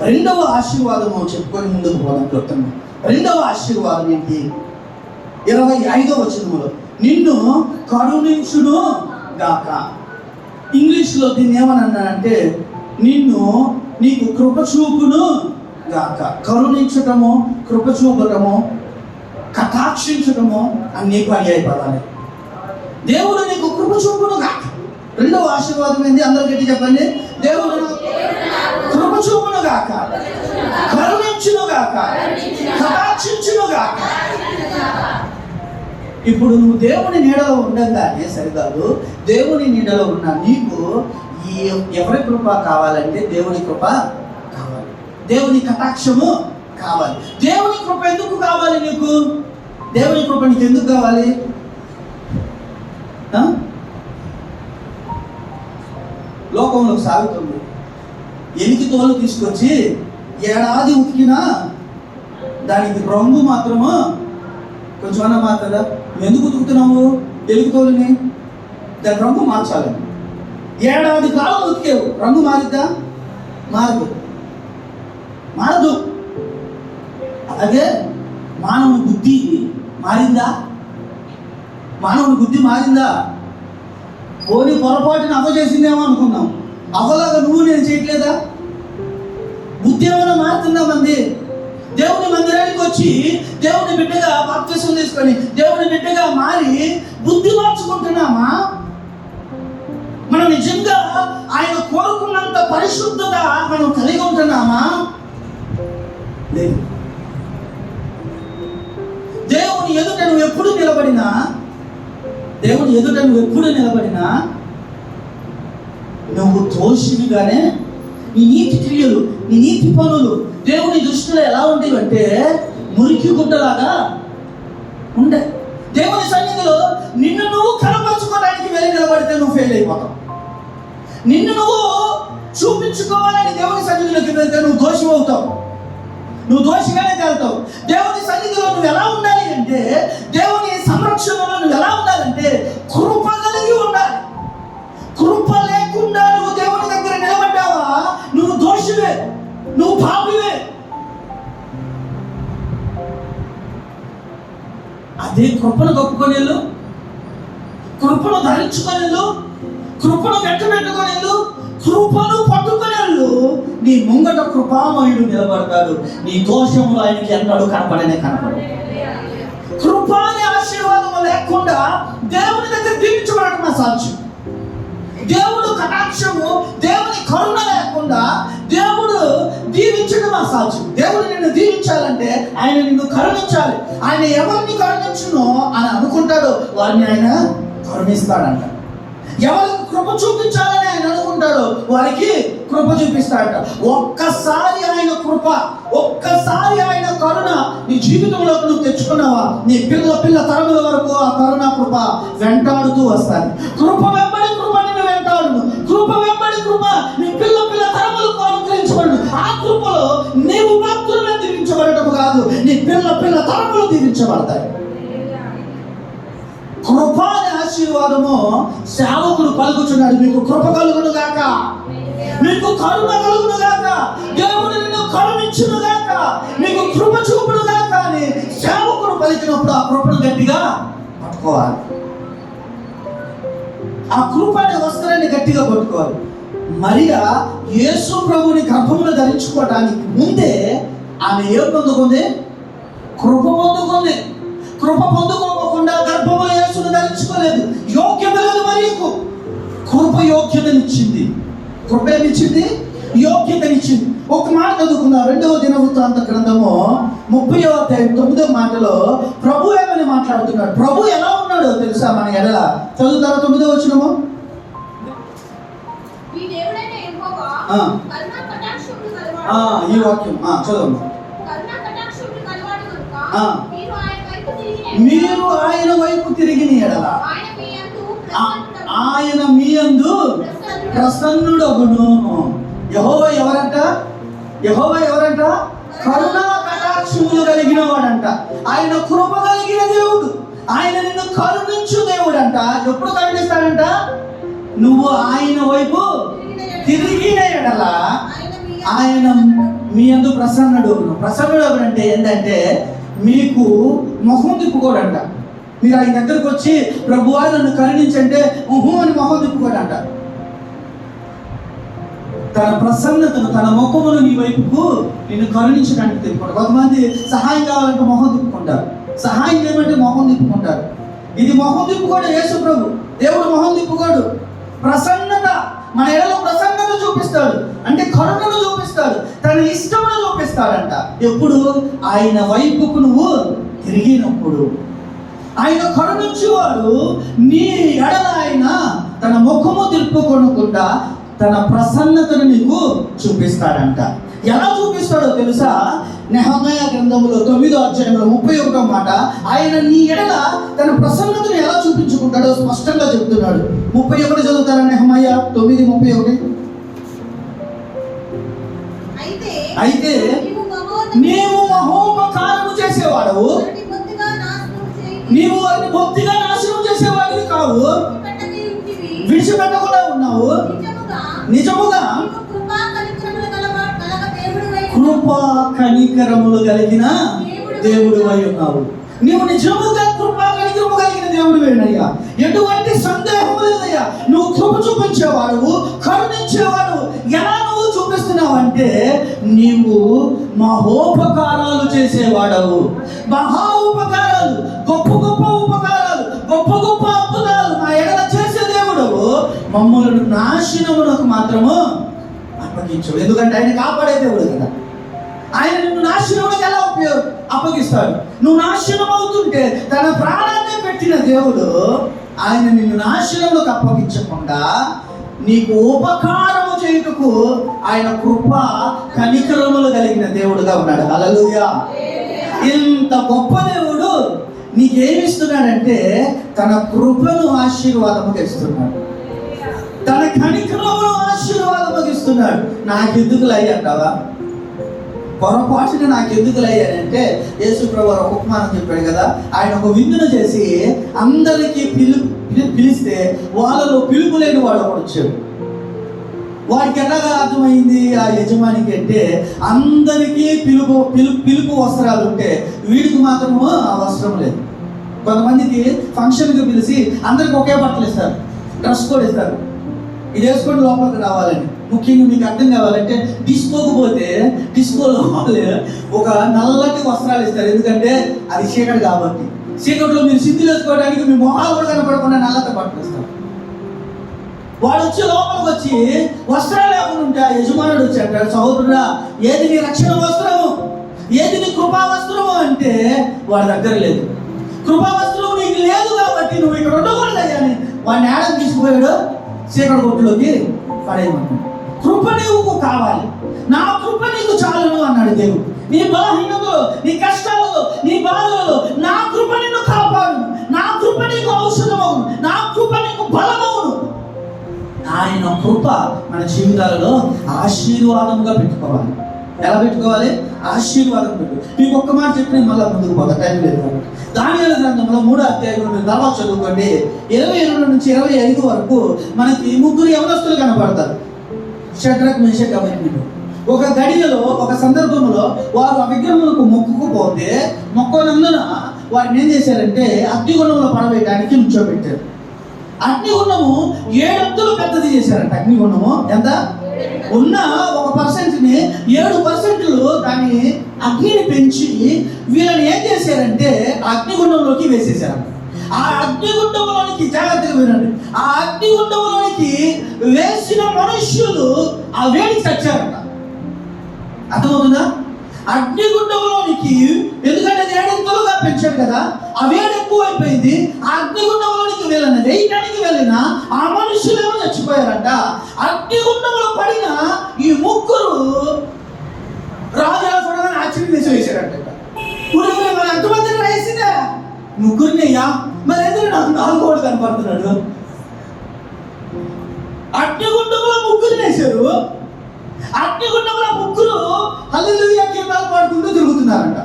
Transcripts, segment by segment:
రెండవ ఆశీర్వాదము చెప్పుకొని ముందుకు పోదాం క్లుప్తంగా రెండవ ఆశీర్వాదం ఏంటి? ఇరవై ఐదవ వచనములో నిన్ను కరుణించును గాక. ఇంగ్లీష్లో దీన్ని ఏమన్నానంటే నిన్ను నీకు కృపచూపును గాక. కరుణించటము కృపచూపటము కటాక్షించటము అన్ని పర్యాయ పదాలు. దేవుడు నీకు కృపచూపును గాక. రెండవ ఆశీర్వాదం ఏంది? అందరు గట్టి చెప్పండి. దేవుడు కృప చూపును గాక కరుణించును గాక కటాక్షించును గాక ఇప్పుడు నువ్వు దేవుని నీడలో ఉండగానే సరికాదు. దేవుని నీడలో ఉన్న నీకు ఈ ఎవరి కృప కావాలంటే దేవుని కృప కావాలి. దేవుని కటాక్షము కావాలి. దేవుని కృప ఎందుకు కావాలి నీకు? దేవుని కృప నీకు ఎందుకు కావాలి? లోకంలో సాగుతుంది. ఎనికి తోలు తీసుకొచ్చి ఏడాది ఉతికినా దానికి రంగు మాత్రము? కొంచెం అన్న మాట్లాడా ఎందుకు ఉతుకుతున్నావు? ఎలుగు తోలుని? దాని రంగు మార్చాలి. ఏడాది కాలం ఉతికేవు. రంగు మారిద్దా? మారదు. మారదు. అలాగే మానవుని బుద్ధి మారిందా? మానవుని బుద్ధి మారిందా? పోనీ పొరపాటుని అవ చేసిందేమో అనుకున్నాం అవలాగా నువ్వు నేను చేయట్లేదా? బుద్ధి ఏమైనా మారుతుందా మంది? దేవుని మందిరానికి వచ్చి దేవుని బిడ్డగా బాప్తిసం తీసుకొని దేవుని బిడ్డగా మారి బుద్ధి మార్చుకుంటున్నామా? మనం నిజంగా ఆయన కోరుకున్నంత పరిశుద్ధత మనం కలిగి ఉంటున్నామా? లేదు. దేవుని ఎదుట నువ్వు ఎప్పుడు నిలబడినా దేవుని ఎదుట నువ్వు ఎప్పుడు నిలబడినా నువ్వు దోషివిగానే నీ నీతి క్రియలు నీ నీతి పనులు దేవుని దృష్టిలో ఎలా ఉండేవంటే మురికి గుడ్డలాగా ఉండే. దేవుని సన్నిధిలో నిన్ను నువ్వు కనపరుచుకోవడానికి వెళ్ళి నిలబడితే నువ్వు ఫెయిల్ అయిపోతావు. నిన్ను నువ్వు చూపించుకోవాలని దేవుని సన్నిధిలోకి వెళ్తే నువ్వు దోషం అవుతావు. నువ్వు దోషిగానే తేలుతావు. దేవుని సన్నిధిలో నువ్వు ఎలా ఉండాలి అంటే దేవుని సంరక్షణలో నువ్వు ఎలా ఉండాలంటే కృప నువ్వు పాపివే అదే కృపను కప్పుకొనేళ్ళు కృపను ధరించుకొనేళ్ళు కృపను వెంటబెట్టుకొనేళ్ళు కృపను పట్టుకొనేళ్ళు నీ ముంగట కృపామయుడు నిలబడతాడు. నీ దోషములు ఆయనకి ఎన్నడూ కనపడనే కనపడు కృప అనే ఆశీర్వాదం లేకుండా దేవుని దగ్గర దీవించబడటం నా సాధ్యం దేవుడు కటాక్షము దేవుని కరుణ లేకుండా దేవుడు దీవించడం అసాధ్యం దేవుడు నిన్ను దీవించాలంటే ఆయన నిన్ను కరుణించాలి. ఆయన ఎవరిని కరుణించునో అని అనుకుంటాడో వారిని ఆయన కరుణిస్తాడంట. ఎవరికి కృప చూపించాలని ఆయన అనుకుంటాడో వారికి కృప చూపిస్తాడట. ఒక్కసారి ఆయన కృప ఒక్కసారి ఆయన కరుణ నీ జీవితంలోకి నువ్వు తెచ్చుకున్నావా? నీ పిల్ల పిల్ల తరముల వరకు ఆ కరుణ కృప వెంటాడుతూ వస్తాయి. కృప ఆశీర్వాదాలు దీవించబడతాయి. కృప అనే ఆశీర్వాదము సేవకుడు పలుకుచున్నాడు మీకు కృప కలుగును గాక మీకు కరుణ కలుగును గాక దేవుడు నిన్ను కరుణించును గాక మీకు కృప చూపును గాక అని సేవకుడు పలికినప్పుడు ఆ కృపను గట్టిగా పట్టుకోవాలి. ఆ కృప అనే వస్త్రాన్ని గట్టిగా పట్టుకోవాలి మరియా యేసు ప్రభుని గర్భమును ధరించుకోవడానికి ముందే ఆమె ఏం పొందుకుంది? కృప పొందుకుంది కృప పొందుకోకుండా గర్భములో యేసును ధరించుకోలేదు. యోగ్యత లేదు మరియకు కృప యోగ్యతనిచ్చింది. కృప ఏమిచ్చింది? యోగ్యతనిచ్చింది. ఒక మాట చదువుకుందాం. రెండవ దినవృత్తాంత గ్రంథము ముప్పై అధ్యాయం తొమ్మిదో మాటలో ప్రభు ఏమని మాట్లాడుతున్నాడు? ప్రభు ఎలా ఉన్నాడో తెలుసా మన ఎడల? చదువుతారా తొమ్మిదో వచ్చినము. ఈ వాక్యం. ఆ, చదవండి కరుణా కటాక్షములు గలవాడు కనుక ఆ. మీరు ఆయన వైపు తిరిగిన ఎడల. ఆయన మీ యందు అందు ప్రసన్నుడగును. యహోవ ఎవరంట? యహోవ ఎవరంట? కరుణా కటాక్షములు కలిగిన వాడంట ఆయన కృప కలిగిన దేవుడు. ఆయన నిన్ను కరుణించు దేవుడు అంట ఎప్పుడు కరుణిస్తాడంట? నువ్వు ఆయన వైపు తిరిగిన ఎడల. ఆయన మీ ఆయన మీ అందు ప్రసన్నుడు ప్రసన్నుడు ఎవరంటే ఏంటంటే మీకు మొహం తిప్పుకోడంట మీరు ఆయన దగ్గరకు వచ్చి ప్రభువా నన్ను కరుణించంటే ఊహు అని మొహం తిప్పుకోడంట తన ప్రసన్నతను తన ముఖమును నీ వైపుకు నిన్ను కరుణించడానికి తిప్పుకుంటారు కొంతమంది సహాయం కావాలంటే మొహం తిప్పుకుంటారు. సహాయం చేయమంటే మొహం తిప్పుకుంటారు. ఇది మొహం తిప్పుకోడు యేసు ప్రభు. దేవుడు మొహం తిప్పుకోడు. ప్రసన్నత మన ఎడలో ప్రసన్నత చూపిస్తాడు. అంటే కరుణను చూపిస్తాడు. తన ఇష్టమును చూపిస్తాడంట. ఎప్పుడు? ఆయన వైపుకు నువ్వు తిరిగినప్పుడు. ఆయన కరుణించేవాడు నీ ఎడల ఆయన తన ముఖము తిప్పుకొనకుండా తన ప్రసన్నతను నీకు చూపిస్తాడంట. ఎలా చూపిస్తాడో తెలుసా? నెహమయ గ్రంథములో తొమ్మిదో అధ్యాయంలో ముప్పై ఒకటో మాట ఆయన నీ ఎడల తన ప్రసన్నతను ఎలా చూపించుకుంటాడో స్పష్టంగా చెప్తున్నాడు. ముప్పై ఒకటి చదువుతారా నెహమయ తొమ్మిది ముప్పై ఒకటి? అయితే నీవు మహోన్నత కనికరములు కలిగిన దేవుడు అయి ఉన్నావు. నీవు నిజముగా కృపా కనికరము కలిగిన దేవుడు వేణయ్యా ఎటువంటి సందేహం లేదయ్యా. నువ్వు కృప చూపించేవాడు కరుణించేవాడు ఎలా నువ్వు చూపిస్తున్నావు అంటే నీవు మహోపకారాలు చేసేవాడవు. మహా ఉపకారాలు గొప్ప గొప్ప ఉపకారాలు గొప్ప గొప్ప అద్భుతాలు మా ఎడల చేసే దేవుడు మమ్మల్ని నాశనములకు మాత్రము అప్పగించు ఎందుకంటే ఆయన కాపాడే దేవుడు కదా. ఆయన నిన్ను నాశనంలోకి ఎలా ఉపయోగ అప్పగిస్తాడు? నువ్వు నాశనం అవుతుంటే తన ప్రాణాన్ని పెట్టిన దేవుడు ఆయన నిన్ను నాశనంలోకి అప్పగించకుండా నీకు ఉపకారము చేయుటకు ఆయన కృప కనికరములు కలిగిన దేవుడుగా ఉన్నాడు. అలలుయా ఇంత గొప్ప దేవుడు నీకేమిస్తున్నాడంటే తన కృపను ఆశీర్వాదముగా ఇస్తున్నాడు తన కనికరమును ఆశీర్వాదముగా ఇస్తున్నాడు నాకెందుకు అంటావా పొరపాటున నాకు ఎందుకు అయ్యానంటే యేసు ప్రభు ఒక ఉపమానం చెప్పాడు కదా ఆయన ఒక విందును చేసి అందరికీ పిలు పిలిస్తే వాళ్ళలో పిలుపు లేని వాడు ఒకడు వచ్చాడు. వాడికి ఎలాగా అర్థమైంది ఆ యజమానికి అంటే అందరికీ పిలుపు పిలుపు పిలుపు వస్త్రాలు ఉంటే వీడికి మాత్రము ఆ వస్త్రం లేదు. కొంతమందికి ఫంక్షన్కి పిలిచి అందరికి ఒకే బట్టలు ఇస్తారు డ్రెస్ కోడ్ ఇస్తారు. ఇది వేసుకొని లోపలికి రావాలని. ముఖ్యంగా మీకు అర్థం కావాలంటే డిస్కోకు పోతే డిస్కోలో ఒక నల్లటి వస్త్రాలు ఇస్తారు. ఎందుకంటే అది చీకటి కాబట్టి. చీకటిలో మీరు సిద్ధులు వేసుకోవడానికి మీ మొహాలు కూడా కనపడకుండా నల్లత బట్టలు ఇస్తారు వాడు వచ్చి లోపలికి వచ్చి వస్త్రాలు లేకుండా ఉంటే ఆ యజమానుడు వచ్చి అంటాడు సహోదరుడా ఏది నీ రక్షణ వస్త్రము? ఏది నీ కృపా వస్త్రము? అంటే వాడి దగ్గర లేదు. కృపా వస్త్రము నీకు లేదు కాబట్టి నువ్వు ఇక్కడ ఉండకూడదు అని వాడిని ఏడం తీసుకుపోయాడు చీకటి కొట్టులోకి పడేయమంటున్నాడు కృప నీకు కావాలి. నా కృప నీకు చాలును అన్నాడు దేవుడు. నీ బలహీనతలో నీ కష్టాలలో నీ బాధలలో నా కృప నిన్ను కాపాడు నా కృప నీకు ఔషధమవును నా కృప నీకు బలమవును ఆయన కృప మన జీవితాలలో ఆశీర్వాదముగా పెట్టుకోవాలి. ఎలా పెట్టుకోవాలి? ఆశీర్వాదం పెట్టు. మీకు ఒక్క మాట చెప్పి నేను మళ్ళీ ముందుకు పోతా. టైం లేదు కాబట్టి. దానియాల గ్రంథంలో మూడో అధ్యాయంలో మీరు తర్వాత చదువుకోండి. ఇరవై ఎనిమిది నుంచి ఇరవై ఐదు వరకు మనకి ముగ్గురు యవనస్తులు కనపడతారు. షడ్రక్ మేషక్ అభిజ్ఞుడు ఒక గడియలో ఒక సందర్భంలో వారు ఆ విగ్రహములకు మొక్కుకుపోతే మొక్కనందున వారిని ఏం చేశారంటే అగ్నిగుణంలో పడవేయడానికి నుంచోబెట్టారు. అగ్నిగుణము ఏడంతులు పెద్దది చేశారంట. అగ్నిగుణము ఎంత? ఉన్న ఒక పర్సెంట్ని ఏడు పర్సెంట్లు దాన్ని అగ్నిని పెంచి వీళ్ళని ఏం చేశారంటే ఆ అగ్నిగుండంలోకి వేసేసారంట ఆ అగ్నిగుండంలోనికి జాగ్రత్తగా వినండి. ఆ అగ్నిగుండంలోనికి వేసిన మనుష్యులు ఆ వేడికి చచ్చారట. అర్థమవుతుందా? అగ్నిగుండంలోనికి ఎందుకంటే అది ఏడింతలుగా పెంచాడు కదా ఆ వేడి ఎక్కువ అయిపోయింది ఆ అగ్నిగుండంలోనికి వెళ్ళిన వేయటానికి వెళ్ళిన ఆ మనుషులేమో చచ్చిపోయారంట. అగ్నిగుండంలో పడిన ఈ ముగ్గురు రాజు ఎలా చూడగానే ఆశ్చర్యం వేసి వేశారంట ఊరే ఎంతమందిని వేసిందే ముగ్గురిని అయ్యా మరి ఎందుకు నాకు నాలుగో వాడు కనపడుతున్నాడు. అగ్నిగుండంలో ముగ్గురు వేశారు. అగ్నిగుండంలో ముగ్గురు హల్లెలూయా కీర్తనలు పాడుకుంటూ తిరుగుతున్నారంట.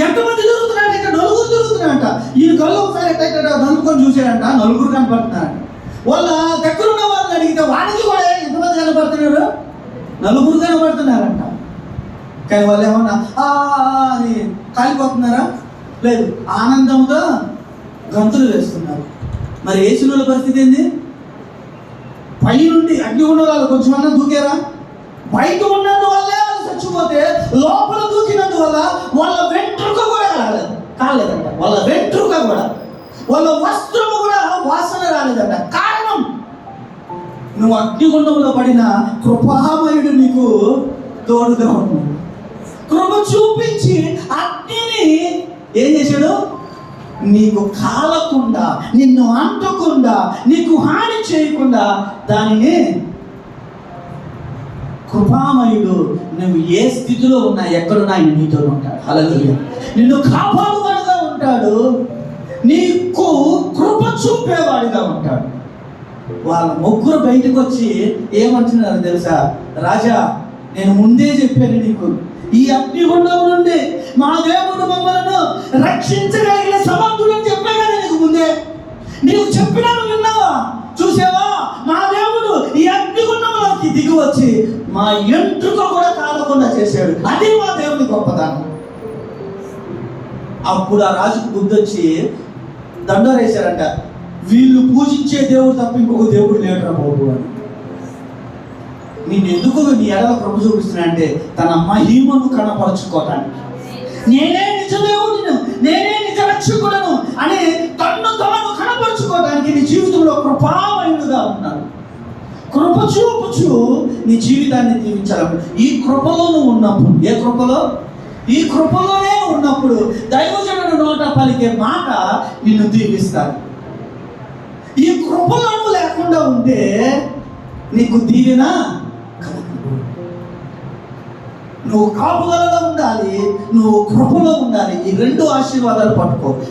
ఎంతమంది తిరుగుతున్నారంట? ఇక్కడ నలుగురు తిరుగుతున్నారంట. ఈయన కళ్ళు ఒకసారి ఎట్ట నలుగురు చూశారంట. నలుగురు కనపడుతున్నారంట వాళ్ళ దగ్గర ఉన్న వాళ్ళని అడిగితే వాడికి కూడా ఎంతమంది కనపడుతున్నారు? నలుగురు కనబడుతున్నారంట కానీ వాళ్ళు ఏమన్నా "ఆ" అని కాలిపోతున్నారా? లేదు. ఆనందంతో గంతులు వేస్తున్నారు. మరి వేసిన పరిస్థితి ఏంది? పై నుండి అగ్నిగుండాలు కొంచెం అన్న దూకారా? బయట ఉన్నందువల్లే వాళ్ళు చచ్చిపోతే లోపల దూకినందువల్ల వాళ్ళ వెంట్రుక కూడా రాలేదు కాలేదంట. వాళ్ళ వెంట్రుక కూడా. వాళ్ళ వస్త్రము కూడా వాసన రాలేదంట. కారణం? నువ్వు అగ్నిగుండంలో పడిన కృపామయుడు నీకు తోడుగా ఉన్నాడు. కృప చూపించి అగ్నిని ఏం చేశాడు? నీకు కాలకుండా నిన్ను అంటకుండా నీకు హాని చేయకుండా దానిని కృపామయుడు నువ్వు ఏ స్థితిలో ఉన్నా ఎక్కడున్నా ఆయన నీతో ఉంటాడు. అలా నిన్ను కాపాడువాడుగా ఉంటాడు. నీకు కృప చూపేవాడిగా ఉంటాడు. వాళ్ళ ముగ్గురు బయటకు వచ్చి ఏమంటున్నారు తెలుసా? రాజా నేను ముందే చెప్పాను నీకు ఈ అగ్నిగుండం నుండి మా దేవుడు మమ్మలను రక్షించగలిగిన సమర్థుడని చెప్పాను కదా నీకు ముందే. నీకు చెప్పినా నువ్వు విన్నావా? చూసావా? మా దేవుడు ఈ అగ్నిగుండంలోకి దిగి వచ్చి మా ఎంట్రుక కూడా కాలకుండా చేశాడు. అది మా దేవుని గొప్పతనం. అప్పుడు ఆ రాజుకు బుద్ధి వచ్చి దండరేశారంట వీళ్ళు పూజించే దేవుడు తప్ప ఇంకొక దేవుడు లేడురా బాబు అని. నేను ఎందుకు నీ ఎడల ప్రభు చూపిస్తున్నా అంటే తన మహిమను కనపరుచుకోవటానికి? నేనే నిజ దేవుడిను నేనే నిజ రక్షకుడను అని తన్ను తాను కనపరుచుకోవడానికి నీ జీవితంలో కృపామయుడుగా ఉన్నాడు కృప చూపుచు నీ జీవితాన్ని జీవించాలి ఈ కృపలో నువ్వు ఉన్నప్పుడు ఏ కృపలో? ఈ కృపలోనే ఉన్నప్పుడు దైవజనుడు నోట పలికే మాట నిన్ను దీవిస్తాడు. ఈ కృపలను లేకుండా ఉంటే నీకు దీవెన? నువ్వు కాపుదలలో ఉండాలి నువ్వు కృపలో ఉండాలి. ఈ రెండు ఆశీర్వాదాలు పట్టుకో.